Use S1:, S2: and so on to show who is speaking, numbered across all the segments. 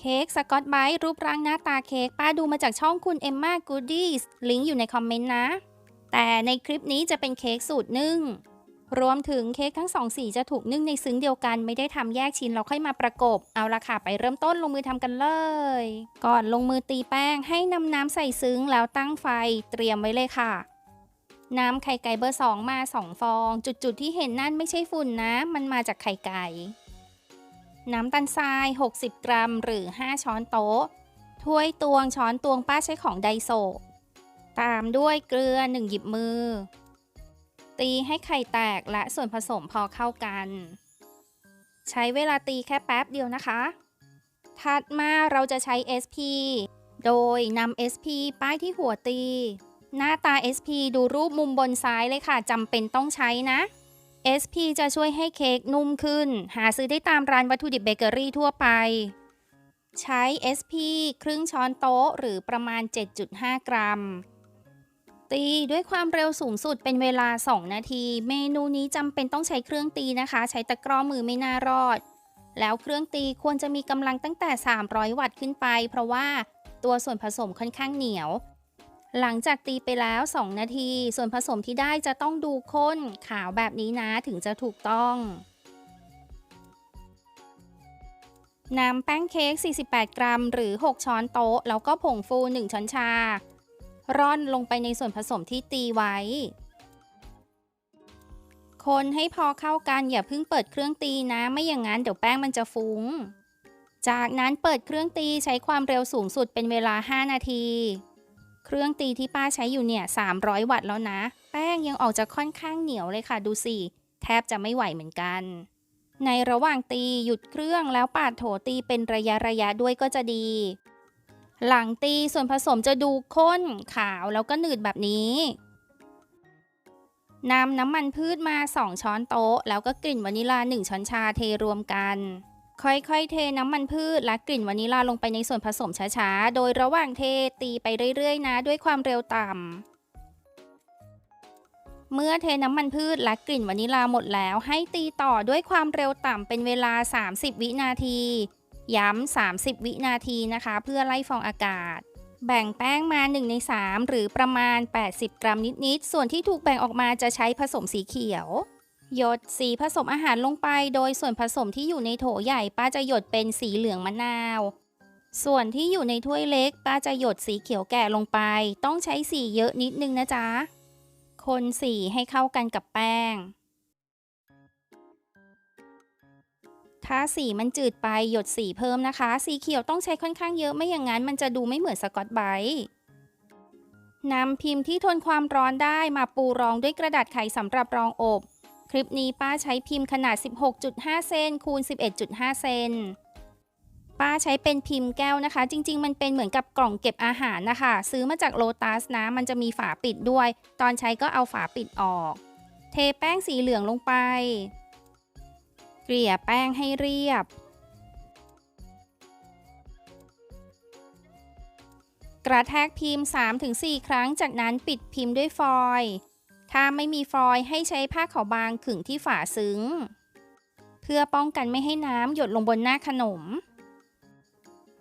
S1: เค้กสกอตไบรท์รูปร่างหน้าตาเค้กป้าดูมาจากช่องคุณเอมมากูดี้ลิงก์อยู่ในคอมเมนต์นะ แต่ในคลิปนี้จะเป็นเค้กสูตรนึ่ง รวมถึงเค้กทั้งสองสีจะถูกนึ่งในซึ้งเดียวกันไม่ได้ทำแยกชิ้นแล้วค่อยมาประกบ เอาละค่ะไปเริ่มต้นลงมือทำกันเลย ก่อนลงมือตีแป้งให้นำน้ำใส่ซึ้งแล้วตั้งไฟเตรียมไว้เลยค่ะน้ำไข่ไก่เบอร์สองมา2ฟอง จุดๆที่เห็นนั่นไม่ใช่ฝุ่นนะ มันมาจากไข่ไก่ น้ำตาลทราย 60 กรัม หรือ 5 ช้อนโต๊ะ ถ้วยตวงช้อนตวงป้าใช้ของไดโซ ตามด้วยเกลือ 1 หยิบมือ ตีให้ไข่แตกและส่วนผสมพอเข้ากัน ใช้เวลาตีแค่แป๊บเดียวนะคะ ถัดมาเราจะใช้ SP โดยนำ SP ป้ายที่หัวตี หน้าตา SP ดูรูปมุมบนซ้ายเลยค่ะจำเป็นต้องใช้นะ SP จะช่วยให้เค้กนุ่มขึ้น หาซื้อได้ตามร้านวัตถุดิบเบเกอรี่ทั่วไป ใช้ SP ครึ่งช้อนโต๊ะหรือประมาณ 7.5 กรัม ตีด้วยความเร็วสูงสุดเป็นเวลา 2 นาที เมนูนี้จำเป็นต้องใช้เครื่องตีนะคะ ใช้ตะกร้อมือไม่น่ารอด แล้วเครื่องตีควรจะมีกำลังตั้งแต่ 300 วัตต์ขึ้นไป เพราะว่าตัวส่วนผสมค่อนข้างเหนียว หลังจากตีไปแล้ว 2 นาที ส่วนผสมที่ได้จะต้องดูข้นขาวแบบนี้นะถึงจะถูกต้องนำแป้งเค้ก 48 กรัม หรือ 6 ช้อนโต๊ะ แล้วก็ผงฟู 1 ช้อนชา ร่อนลงไปในส่วนผสมที่ตีไว้ คนให้พอเข้ากันอย่าเพิ่งเปิดเครื่องตีนะ ไม่อย่างนั้นเดี๋ยวแป้งมันจะฟุง้ง จากนั้นเปิดเครื่องตีใช้ความเร็วสูงสุดเป็นเวลา 5 นาที เครื่องตีที่ป้าใช้อยู่เนี่ย 300 วัตต์แล้วนะ แป้งยังออกจะค่อนข้างเหนียวเลยค่ะ ดูสิ แทบจะไม่ไหวเหมือนกัน ในระหว่างตีหยุดเครื่องแล้วปาดโถตีเป็นระยะระยะด้วยก็จะดี หลังตีส่วนผสมจะดูข้นขาวแล้วก็หนืดแบบนี้นำน้ำมันพืชมา 2 ช้อนโต๊ะ แล้วก็กลิ่นวานิลา 1 ช้อนชาเทรวมกัน ค่อยๆ เทน้ำมันพืชและกลิ่นวานิลาลงไปในส่วนผสมช้าๆ โดยระหว่างเทตีไปเรื่อยๆ นะด้วยความเร็วต่ำ เมื่อเทน้ำมันพืชและกลิ่นวานิลาหมดแล้ว ให้ตีต่อด้วยความเร็วต่ำเป็นเวลา 30 วินาที ย้ำ 30 วินาทีนะคะ เพื่อไล่ฟองอากาศ แบ่งแป้งมา 1 ใน 3 หรือประมาณ 80 กรัมนิดๆ ส่วนที่ถูกแบ่งออกมาจะใช้ผสมสีเขียว หยดสีผสมอาหารลงไป โดยส่วนผสมที่อยู่ในโถใหญ่ป้าจะหยดเป็นสีเหลืองมะนาว ส่วนที่อยู่ในถ้วยเล็กป้าจะหยดสีเขียวแก่ลงไป ต้องใช้สีเยอะนิดนึงนะจ๊ะ คนสีให้เข้ากันกับแป้ง ถ้าสีมันจืดไปหยดสีเพิ่มนะคะ สีเขียวต้องใช้ค่อนข้างเยอะไม่อย่างนั้นมันจะดูไม่เหมือนสกอตไบท์นำพิมพ์ที่ทนความร้อนได้มาปูรองด้วยกระดาษไขสำหรับรองอบ คลิปนี้ป้าใช้พิมพ์ขนาด 16.5 เซนคูณ 11.5 เซนป้าใช้เป็นพิมพ์แก้วนะคะ จริง ๆ มันเป็นเหมือนกับกล่องเก็บอาหารนะคะ ซื้อมาจากโลตัสนะ มันจะมีฝาปิดด้วย ตอนใช้ก็เอาฝาปิดออก เทแป้งสีเหลืองลงไป เกลี่ยแป้งให้เรียบ กระแทกพิมพ์ 3-4 ครั้งจากนั้นปิดพิมพ์ด้วยฟอยล์ ถ้าไม่มีฟอยล์ให้ใช้ผ้าขาวบางขึงที่ฝาซึ้ง เพื่อป้องกันไม่ให้น้ำหยดลงบนหน้าขนม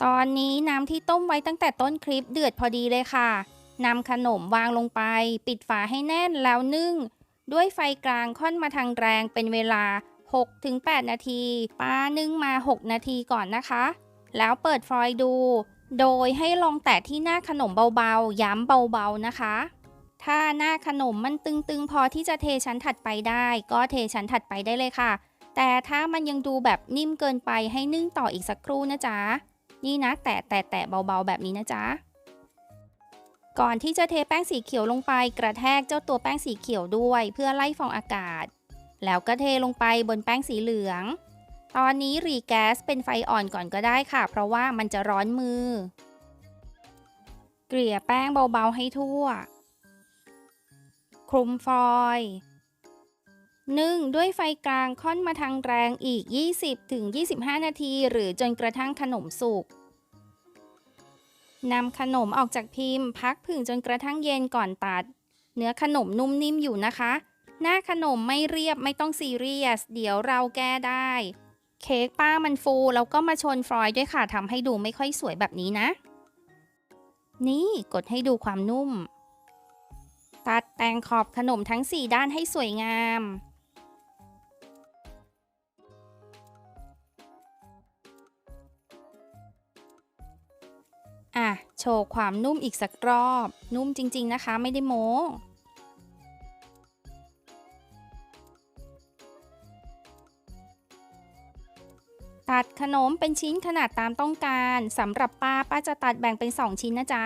S1: ตอนนี้น้ำที่ต้มไว้ตั้งแต่ต้นคลิปเดือดพอดีเลยค่ะนำขนมวางลงไป ปิดฝาให้แน่นแล้วนึ่ง ด้วยไฟกลางค่อนมาทางแรงเป็นเวลา 6-8 นาทีป้านึ่งมา 6 นาทีก่อนนะคะ แล้วเปิดฟอยล์ดู โดยให้ลองแตะที่หน้าขนมเบาๆ ย้ำเบาๆนะคะ ถ้าหน้าขนมมันตึงๆ พอที่จะเทชั้นถัดไปได้ ก็เทชั้นถัดไปได้เลยค่ะ แต่ถ้ามันยังดูแบบนิ่มเกินไปให้นึ่งต่ออีกสักครู่นะจ๊ะ นี่นะ แตะแตะแตะเบาๆ แบบนี้นะจ๊ะ ก่อนที่จะเทแป้งสีเขียวลงไป กระแทกเจ้าตัวแป้งสีเขียวด้วย เพื่อไล่ฟองอากาศ แล้วก็เทลงไปบนแป้งสีเหลือง ตอนนี้รีแก๊สเป็นไฟอ่อนก่อนก็ได้ค่ะ เพราะว่ามันจะร้อนมือ เกลี่ยแป้งเบาๆให้ทั่ว คลุมฟอยล์นึ่งด้วยไฟกลางค่อนมาทางแรงอีก 20-25 นาที หรือจนกระทั่งขนมสุกนำขนมออกจากพิมพ์ พักผึ่งจนกระทั่งเย็นก่อนตัด เนื้อขนมนุ่มนิ่มอยู่นะคะ หน้าขนมไม่เรียบไม่ต้องซีเรียส เดี๋ยวเราแก้ได้ เค้กป้ามันฟูแล้วก็มาชนฟลอยด์ด้วยค่ะทำให้ดูไม่ค่อยสวยแบบนี้นะ นี่กดให้ดูความนุ่ม ตัดแต่งขอบขนมทั้ง 4 ด้านให้สวยงาม อะ โชว์ความนุ่มอีกสักรอบ นุ่มจริง ๆ นะคะ ไม่ได้โม้ตัดขนมเป็นชิ้นขนาดตามต้องการสำหรับป้าป้าจะตัดแบ่งเป็น 2 ชิ้นนะจ๊ะ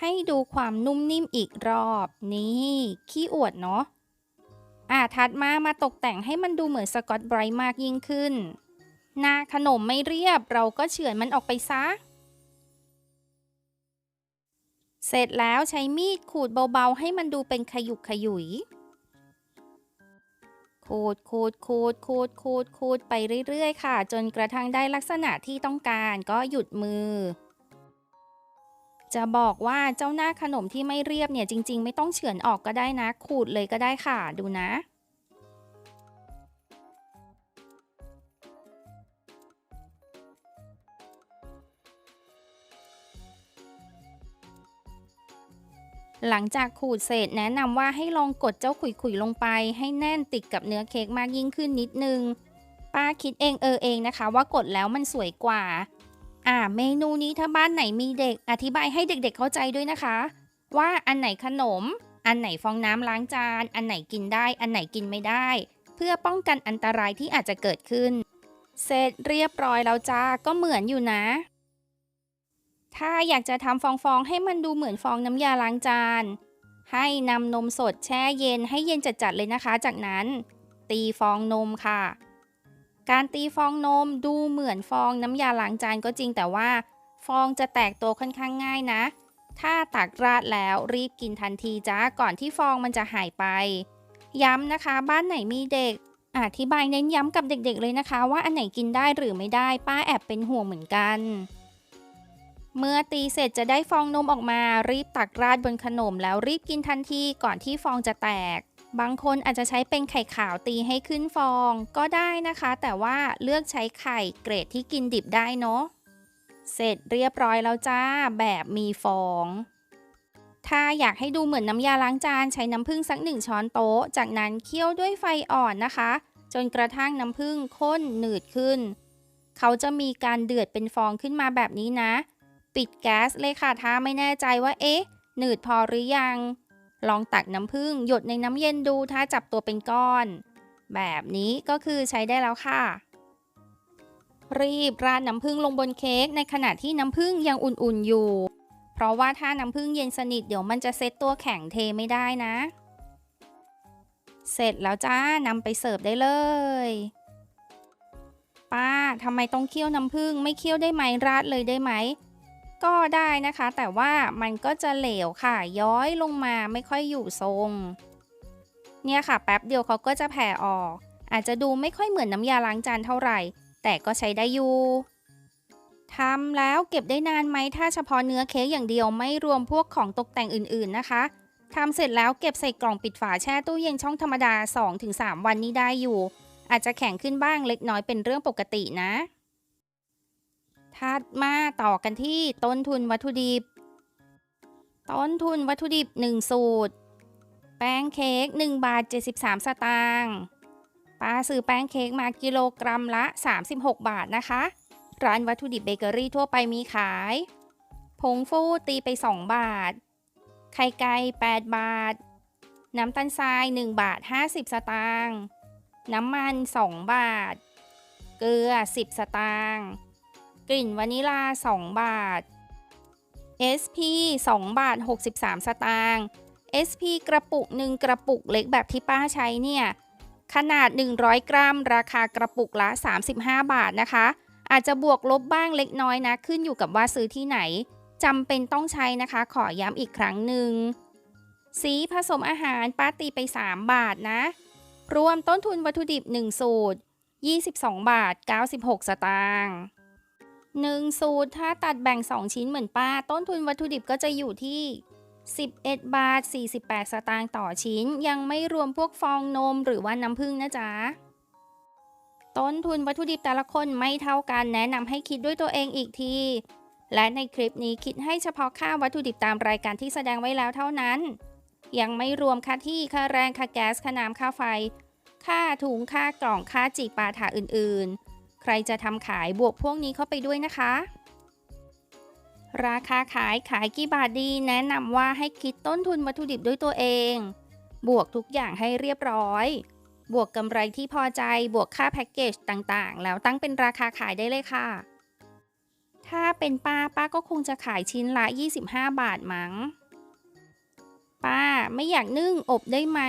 S1: ให้ดูความนุ่มนิ่มอีกรอบ นี่ขี้อวดเนาะอะถัดมามาตกแต่งให้มันดูเหมือนสกอตไบรท์มากยิ่งขึ้น หน้าขนมไม่เรียบเราก็เฉือนมันออกไปซะ เสร็จแล้วใช้มีดขูดเบาๆ ให้มันดูเป็นขยุกขยุยขูดขูดขูดขูดขูดขูดไปเรื่อยๆ ค่ะ จนกระทั่งได้ลักษณะที่ต้องการก็หยุดมือ จะบอกว่าเจ้าหน้าขนมที่ไม่เรียบเนี่ยจริง ๆ ไม่ต้องเฉือนออกก็ได้นะ ขูดเลยก็ได้ค่ะดูนะ หลังจากขูดเสร็จแนะนำว่าให้ลองกดเจ้าขุยๆลงไป ให้แน่นติดกับเนื้อเค้กมากยิ่งขึ้นนิดนึง ป้าคิดเองเออเองนะคะ ว่ากดแล้วมันสวยกว่า อ่า เมนูนี้ถ้าบ้านไหนมีเด็ก อธิบายให้เด็กๆเข้าใจด้วยนะคะ ว่าอันไหนขนม อันไหนฟองน้ำล้างจาน อันไหนกินได้ อันไหนกินไม่ได้ เพื่อป้องกันอันตรายที่อาจจะเกิดขึ้น เสร็จเรียบร้อยแล้วจ้า ก็เหมือนอยู่นะ ถ้าอยากจะทำฟองๆให้มันดูเหมือนฟองน้ำยาล้างจาน ให้นำนมสดแช่เย็นให้เย็นจัดๆเลยนะคะ จากนั้น ตีฟองนมค่ะ การตีฟองนมดูเหมือนฟองน้ำยาล้างจานก็จริงแต่ว่า ฟองจะแตกตัวค่อนข้างง่ายนะ ถ้าตักราดแล้วรีบกินทันทีจ้าก่อนที่ฟองมันจะหายไป ย้ำนะคะ บ้านไหนมีเด็ก อธิบายเน้นย้ำกับเด็กๆเลยนะคะ ว่าอันไหนกินได้หรือไม่ได้ป้าแอบเป็นห่วงเหมือนกัน เมื่อตีเสร็จจะได้ฟองนมออกมา รีบตักราดบนขนมแล้วรีบกินทันทีก่อนที่ฟองจะแตก บางคนอาจจะใช้เป็นไข่ขาวตีให้ขึ้นฟองก็ได้นะคะ แต่ว่าเลือกใช้ไข่เกรดที่กินดิบได้เนาะ เสร็จเรียบร้อยแล้วจ้า แบบมีฟอง ถ้าอยากให้ดูเหมือนน้ำยาล้างจานใช้น้ำผึ้งสักหนึ่งช้อนโต๊ะ จากนั้นเคี่ยวด้วยไฟอ่อนนะคะ จนกระทั่งน้ำผึ้งข้นหนืดขึ้น เขาจะมีการเดือดเป็นฟองขึ้นมาแบบนี้นะ ปิดแก๊สเลยค่ะถ้าไม่แน่ใจว่าเอ๊ะ หนืดพอหรือยัง ลองตักน้ำผึ้งหยดในน้ำเย็นดูถ้าจับตัวเป็นก้อน แบบนี้ก็คือใช้ได้แล้วค่ะ รีบราดน้ำผึ้งลงบนเค้กในขณะที่น้ำผึ้งยังอุ่นๆอยู่ เพราะว่าถ้าน้ำผึ้งเย็นสนิทเดี๋ยวมันจะเซ็ตตัวแข็งเทไม่ได้นะ เสร็จแล้วจ้านำไปเสิร์ฟได้เลย ป้าทำไมต้องเคี่ยวน้ำผึ้งไม่เคี่ยวได้ไหมราดเลยได้ไหม ก็ได้นะคะ แต่ว่ามันก็จะเหลวค่ะ ย้อยลงมาไม่ค่อยอยู่ทรง เนี่ยค่ะ แป๊บเดียวเขาก็จะแผ่ออก อาจจะดูไม่ค่อยเหมือนน้ำยาล้างจานเท่าไหร่ แต่ก็ใช้ได้อยู่ทำแล้วเก็บได้นานไหมถ้าเฉพาะเนื้อเค้กอย่างเดียวไม่รวมพวกของตกแต่งอื่นๆนะคะทำเสร็จแล้วเก็บใส่กล่องปิดฝาแช่ตู้เย็นช่องธรรมดา 2-3 วันนี้ได้อยู่ อาจจะแข็งขึ้นบ้างเล็กน้อยเป็นเรื่องปกตินะ ถัดมาต่อกันที่ต้นทุนวัตถุดิบ ต้นทุนวัตถุดิบ 1 สูตร แป้งเค้ก1บาท 73 สตางค์ป้าซื้อแป้งเค้กมากิโลกรัมละ 36 บาทนะคะ ร้านวัตถุดิบเบเกอรี่ทั่วไปมีขาย ผงฟูตีไป 2 บาท ไข่ไก่8บาท น้ำตาลทราย 1 บาท 50 สตางค์ น้ำมัน 2 บาท เกลือ 10 สตางค์ กลิ่นวานิลา 2 บาท SP 2 บาท 63 สตางค์ SP กระปุกหนึ่งกระปุกเล็กแบบที่ป้าใช้เนี่ย ขนาด 100 กรัม ราคากระปุกละ 35 บาทนะคะ อาจจะบวกลบบ้างเล็กน้อยนะ ขึ้นอยู่กับว่าซื้อที่ไหนจำเป็นต้องใช้นะคะ ขอย้ำอีกครั้งหนึ่ง สีผสมอาหารป้าตีไป 3 บาทนะ รวมต้นทุนวัตถุดิบ 1 สูตร 22 บาท 96 สตางค์ 1 สูตร ถ้าตัดแบ่ง 2 ชิ้นเหมือนป้า ต้นทุนวัตถุดิบก็จะอยู่ที่ 11 บาท 48 สตางค์ต่อชิ้น ยังไม่รวมพวกฟองนมหรือว่าน้ำผึ้งนะจ๊ะ ต้นทุนวัตถุดิบแต่ละคนไม่เท่ากันแนะนำให้คิดด้วยตัวเองอีกที และในคลิปนี้คิดให้เฉพาะค่าวัตถุดิบตามรายการที่แสดงไว้แล้วเท่านั้น ยังไม่รวมค่าที่ค่าแรงค่าแก๊สค่าน้ำค่าไฟ ค่าถุงค่ากล่องค่าจีบปาถาอื่นๆ ใครจะทำขายบวกพวกนี้เข้าไปด้วยนะคะ ราคาขายขายกี่บาทดีแนะนำว่าให้คิดต้นทุนวัตถุดิบด้วยตัวเอง บวกทุกอย่างให้เรียบร้อย บวกกำไรที่พอใจบวกค่าแพ็กเกจต่างๆ แล้วตั้งเป็นราคาขายได้เลยค่ะ ถ้าเป็นป้าป้าก็คงจะขายชิ้นละ 25 บาทมั้ง ป้าไม่อยากนึ่งอบได้ไหม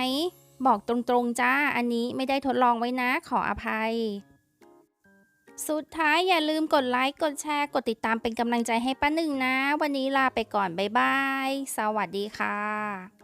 S1: บอกตรงๆจ้า อันนี้ไม่ได้ทดลองไว้นะ ขออภัย สุดท้ายอย่าลืมกดไลค์กดแชร์ กดติดตามเป็นกำลังใจให้ป้าหนึ่งนะ วันนี้ลาไปก่อน บ๊ายบาย สวัสดีค่ะ